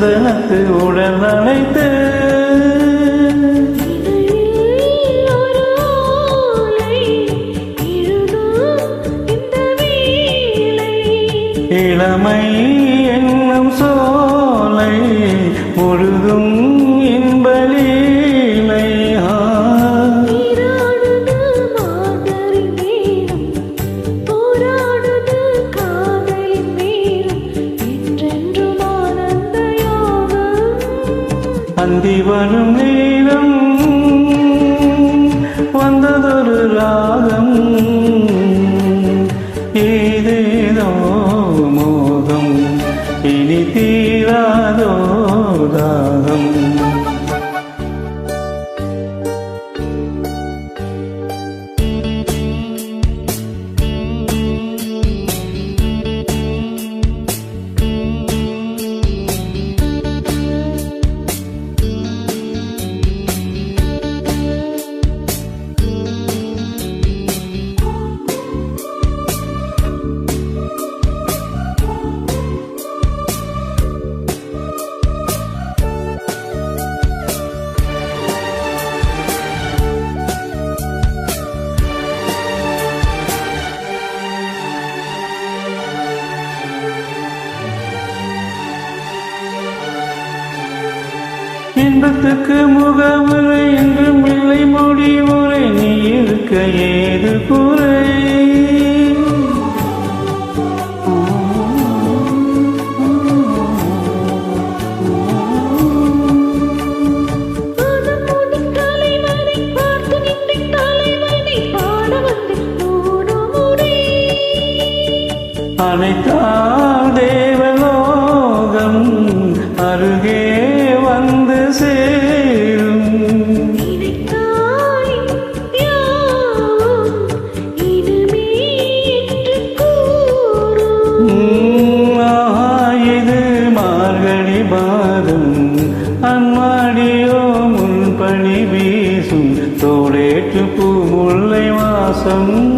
சந்தனத்து உடல் அழைத்து வருந்தி வரும் நீ இன்பத்துக்கு முகமுறை என்றும் இல்லை முடிவுரை நீ இருக்க ஏது குறை? அனைத்தா தேவலோகம். sống